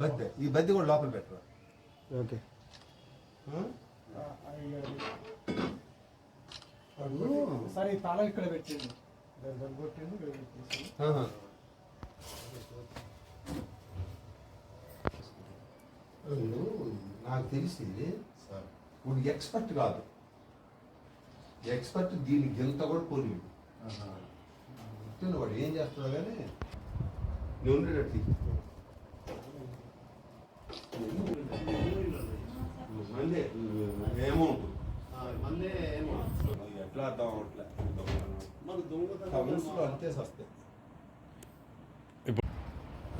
బద్దె ఈ బద్దె కూడా లోపల పెట్టరు ఓకే. సరే తాళం ఇక్కడ పెట్టింది దాని కొట్టింది నాకు తెలిసి ఇప్పుడు ఎక్స్పర్ట్ కాదు. ఎక్స్పర్ట్ దీన్ని గెలుత కూడా పోలేడు వాడు ఏం చేస్తాడు కానీ? నువ్వు ఉండేటట్టు. మళ్ళీ అమౌంట్ మళ్ళీ ఎట్లా అర్థం అవట్లే దొంగతనం అంతే వస్తాయి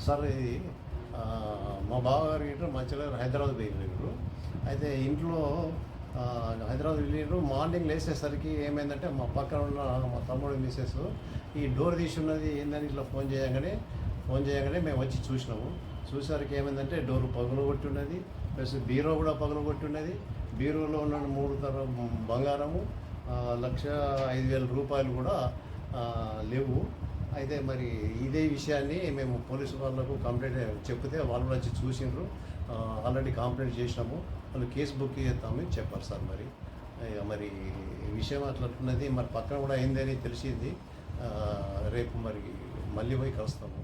సార్ ఇది మా బావగారు ఇంట్లో మంచిగా హైదరాబాద్ వెళ్ళినారు అయితే ఇంట్లో హైదరాబాద్ వెళ్ళినారు మార్నింగ్ లేచేసరికి ఏమైందంటే మా పక్కన ఉన్న మా తమ్ముడు మిస్సెస్ ఈ డోర్ తీసి ఉన్నది ఏందని ఇట్లా ఫోన్ చేయగానే ఫోన్ చేయగానే మేము వచ్చి చూసినాము. చూసరికి ఏమైందంటే డోర్ పగులు కొట్టి ఉన్నది ప్లస్ బీరో కూడా పగులు కొట్టి ఉన్నది బీరోలో ఉన్న మూడు తర బంగారము లక్ష ఐదు వేల రూపాయలు కూడా లేవు. అయితే మరి ఇదే విషయాన్ని మేము పోలీసు వాళ్ళకు కంప్లైంట్ చెప్తే వాళ్ళు కూడా వచ్చి చూసిండ్రు. ఆల్రెడీ కంప్లైంట్ చేసినాము. వాళ్ళు కేసు బుక్ చేస్తామని చెప్పారు సార్ మరి. ఇక మరి విషయం అట్లా మరి పక్కన కూడా అయిందని తెలిసింది. రేపు మరి మళ్ళీ పోయి కలుస్తాము.